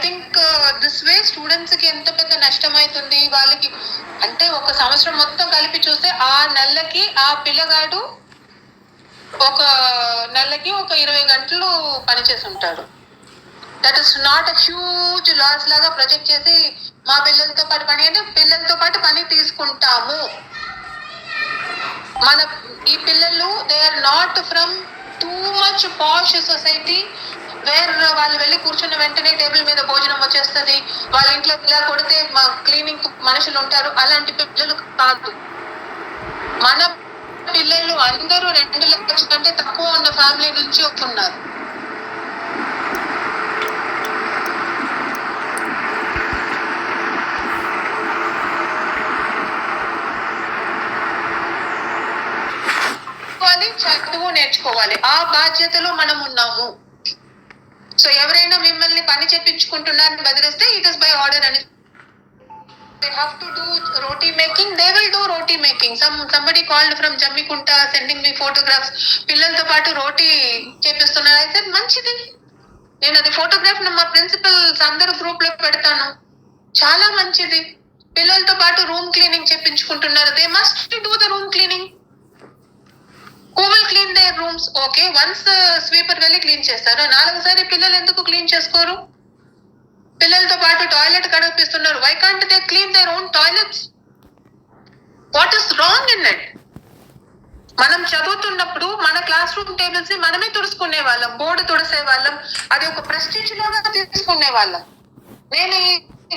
Think this way స్టూడెంట్స్కి ఎంత పెద్ద నష్టం అవుతుంది వాళ్ళకి అంటే ఒక సంవత్సరం మొత్తం కలిపి చూస్తే ఆ నెలకి ఆ పిల్లగాడు ఒక నెలకి ఒక ఇరవై గంటలు పనిచేసి ఉంటాడు that is not a huge loss లాగా ప్రొజెక్ట్ చేసి మా పిల్లలతో పాటు పని అంటే పిల్లలతో పాటు పని తీసుకుంటాము. మన ఈ పిల్లలు they are not from too much posh society where వాళ్ళు వెళ్ళి కూర్చున్న వెంటనే టేబుల్ మీద భోజనం వచ్చేస్తుంది. వాళ్ళ ఇంట్లో ఇలా కొడితే మా క్లీనింగ్ మనుషులు ఉంటారు. అలాంటి పిల్లలు కాదు. మన పిల్లలు అందరూ రెండు లక్షల కంటే తక్కువ ఉన్న ఫ్యామిలీ నుంచి వస్తున్నారు. చదువు నేర్చుకోవాలి. ఆ బాధ్యతలో మనం ఉన్నాము సో ఎవరైనా మిమ్మల్ని పని చెప్పించుకుంటున్నారని బదిలిస్తే ఇట్ ఇస్ బై ఆర్డర్ అని. They have to do roti making they will do roti making some somebody called from Jammikunta sending me photographs పిల్లలతో పాటు రోటీ చేపిస్తున్నారు. అయితే మంచిది. నేను అది ఫోటోగ్రాఫ్ మా ప్రిన్సిపల్స్ అందరూ గ్రూప్లో పెడతాను. చాలా మంచిది. పిల్లలతో పాటు room cleaning చెప్పించుకుంటున్నారు they must do the room cleaning who will clean their rooms okay once sweeper వెళ్ళి క్లీన్ చేస్తారు. నాలుగుసారి పిల్లలు ఎందుకు క్లీన్ చేసుకోరు? పిల్లలతో పాటు toilet కడిపిస్తున్నారు why can't they clean their own toilets what is wrong in it మనం చదువుతున్నప్పుడు మన క్లాస్ రూమ్ టేబుల్స్ని మనమే తుడుచుకునే వాళ్ళం బోర్డు తుడిసే వాళ్ళం అది ఒక ప్రెస్టేజ్ లాగా తీసుకునే వాళ్ళం. నేను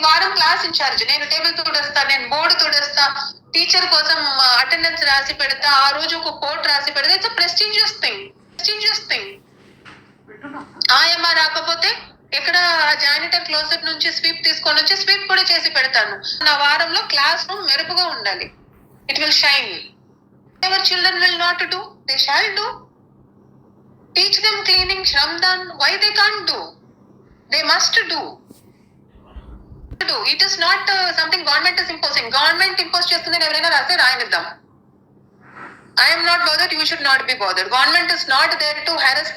వారం క్లాస్ ఇన్ఛార్జ్ నేను టేబుల్ తుడేస్తా నేను బోర్డు తుడేస్తా టీచర్ కోసం అటెండెన్స్ రాసి పెడతా ఆ రోజు ఒక కోట్ రాసి పెడతా. It's prestigious thing prestigious thing ఆయమ్మ రాకపోతే ఇక్కడ జానిటర్ క్లోజెట్ నుంచి స్వీప్ తీసుకొని వచ్చి స్వీప్ కూడా చేసి పెడతాను. నా వారంలో క్లాస్ రూమ్ మెరుపుగా ఉండాలి. It will shine ever children will not do they shall do teach them cleaning shramdaan why they can't do they must do it is not something government is imposing government impose చేస్తుంది ఎవరైనా రాస్తే రాయనిద్దాం. I'm not bother you should not be bother government is not there to harass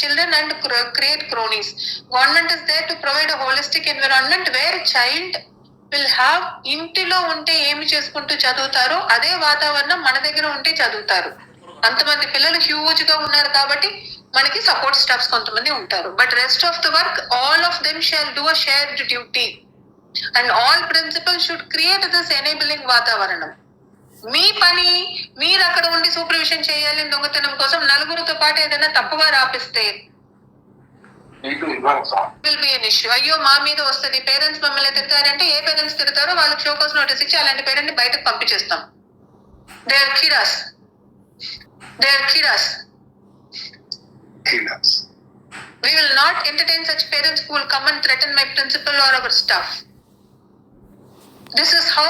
children and create cronies government is there to provide holistic environment where child will have ఇంటిలో ఉంటే ఏమి చేసుకుంటూ చదువుతారో అదే వాతావరణం మన దగ్గర ఉంటే చదువుతారు. అంతమంది పిల్లలు హ్యూజ్గా ఉన్నారు కాబట్టి మనకి సపోర్ట్ స్టాఫ్స్ కొంతమంది ఉంటారు. But rest of the work all of them shall do a shared duty and all principal should create this enabling వాతావరణం. మీ పని మీరు అక్కడ ఉండి సూపర్విజన్ చేయాలి దొంగతనం కోసం నలుగురితో పాటు ఏదైనా తప్పుగా రాపిస్తే విల్ బి ఇష్యూ అయ్యో మా మీద వస్తుంది. పేరెంట్స్ మమ్మల్ని తిడతారంటే ఏ పేరెంట్స్ తిడతారో వాళ్ళకి షోకోస్ నోటీస్ ఇచ్చి అలాంటి పేరెంట్ని బయటకు పంపించేస్తాం. దే ఆర్ కిరాస్ they are కిరాస్ killers we will not entertain such parents who will come and threaten my principal or our this is how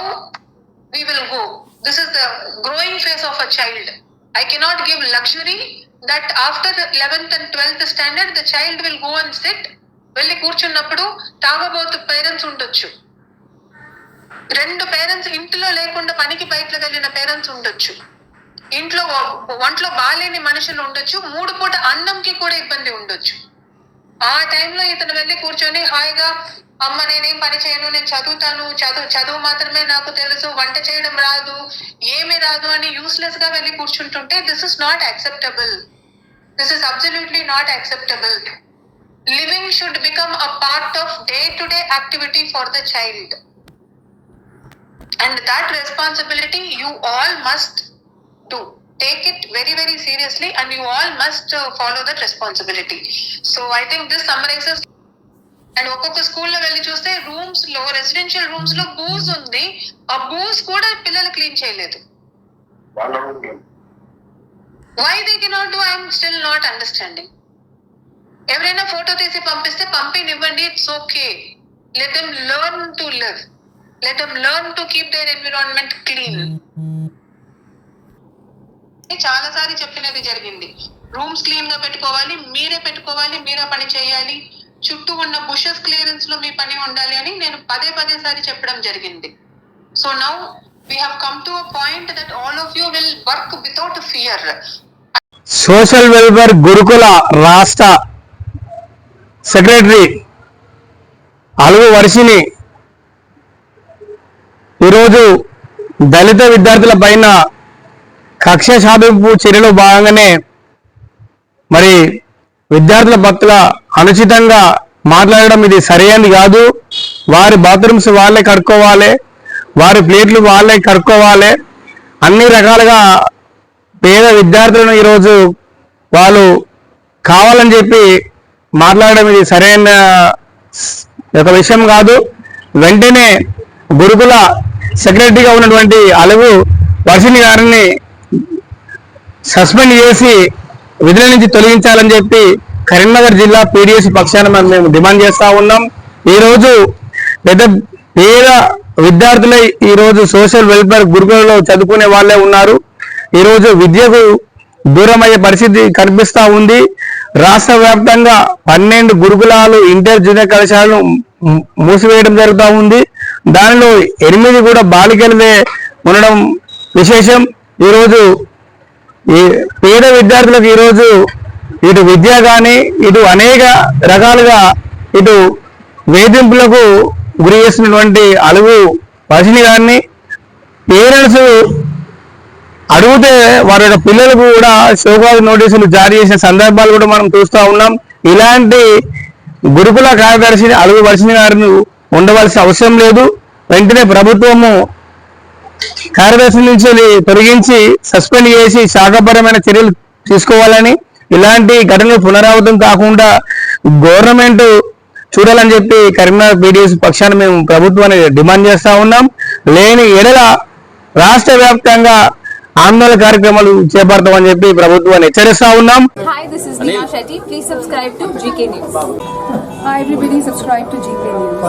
we will go this is the growing phase of a child I cannot give luxury that after eleventh and twelfth standard the child will go and sit వెళ్ళి కూర్చున్నప్పుడు తాగబోతు parents ఉండొచ్చు రెండు parents ఇంట్లో లేకుండా పనికి బయటకు వెళ్ళిన parents ఉండొచ్చు ఇంట్లో ఒంట్లో బాగాలేని మనుషులు ఉండొచ్చు మూడు పూట అన్నంకి కూడా ఇబ్బంది ఉండొచ్చు ఆ టైంలో ఇతను వెళ్ళి కూర్చొని హాయిగా అమ్మ నేనేం పని చేయను నేను చదువుతాను చదువు చదువు మాత్రమే నాకు తెలుసు వంట చేయడం రాదు ఏమీ రాదు అని యూస్లెస్గా వెళ్ళి కూర్చుంటుంటే this is not acceptable this is absolutely not acceptable living should become a part of day to day activity for the child and that responsibility you all must do take it very very seriously and you all must uh, follow that responsibility. So i think this summarizes and ఒక్కొక్క స్కూల్లో వెళ్ళి చూస్తే రూమ్స్లో residential రూమ్స్లో booze ఉంది. ఆ booze కూడా పిల్లలు clean చేయలేదు. Why they cannot do I'm still not understanding ఎవరైనా ఫోటో తీసి పంపిస్తే పంపినివ్వండి it's okay let them learn to live let them learn to keep their environment clean చాలా సారి చెప్పినది జరిగింది. రూమ్స్ క్లీన్గా పెట్టుకోవాలి మీరే పెట్టుకోవాలి మీరే పని చేయాలి. చుట్టూ ఉన్న బుషెస్ క్లియరెన్స్లో మీ పని ఉండాలి అని నేను పదే పదే సారి చెప్పడం జరిగింది. So now we have come to a point that all of you will work without fear social welfare గురుకుల రాష్ట్ర సెక్రటరీ అలుగు వర్షిని ఈరోజు దళిత విద్యార్థుల పైన కక్ష సాధింపు చర్యలో భాగంగానే మరి విద్యార్థుల పట్ల అనుచితంగా మాట్లాడడం ఇది సరైనది కాదు. వారి బాత్రూమ్స్ వాళ్ళే కడుక్కోవాలి. వారి ప్లేట్లు వాళ్ళే కడుక్కోవాలి. అన్ని రకాలుగా పేద విద్యార్థులను ఈరోజు వాళ్ళు కావాలని చెప్పి మాట్లాడడం ఇది సరైన ఒక విషయం కాదు. వెంటనే గురుకుల సెక్రటరీగా ఉన్నటువంటి అలుగు వర్షిణి గారిని సస్పెండ్ చేసి విధుల నుంచి తొలగించాలని చెప్పి కరీంనగర్ జిల్లా పీడిఎస్ పక్షాన మనం మేము డిమాండ్ చేస్తా ఉన్నాం. ఈరోజు పెద్ద పేద విద్యార్థులై ఈరోజు సోషల్ వెల్ఫేర్ గురుకులలో చదువుకునే వాళ్ళే ఉన్నారు. ఈరోజు విద్యకు దూరమయ్యే పరిస్థితి కనిపిస్తూ ఉంది. రాష్ట్ర వ్యాప్తంగా పన్నెండు గురుకులాలు ఇంటర్ జూనియర్ కళాశాలను మూసివేయడం జరుగుతూ ఉంది. దానిలో ఎనిమిది కూడా బాలికలదే ఉండడం విశేషం. ఈరోజు ఈ పేద విద్యార్థులకు ఈరోజు ఇటు విద్య కానీ ఇటు అనేక రకాలుగా ఇటు వేధింపులకు గురి చేసినటువంటి అలుగు పసిని గారిని పేరెంట్స్ అడిగితే వారి యొక్క పిల్లలకు కూడా షోకాజ్ నోటీసులు జారీ చేసిన సందర్భాలు కూడా మనం చూస్తూ ఉన్నాం. ఇలాంటి గురుకుల కార్యదర్శిని అలుగు వర్షిని గారిని ఉండవలసిన అవసరం లేదు. వెంటనే ప్రభుత్వము కార్యదర్శి నుంచి తొలగించి సస్పెండ్ చేసి శాఖపరమైన చర్యలు తీసుకోవాలని ఇలాంటి ఘటనలు పునరావృతం కాకుండా గవర్నమెంట్ చూడాలని చెప్పి కరీంనగర్ పీడిఎస్ పక్షాన మేము ప్రభుత్వాన్ని డిమాండ్ చేస్తా ఉన్నాం లేని ఎడల రాష్ట్ర వ్యాప్తంగా ఆందోళన కార్యక్రమాలు చేపడతామని చెప్పి ప్రభుత్వాన్ని హెచ్చరిస్తా ఉన్నాం. Hi everybody, subscribe to GK News.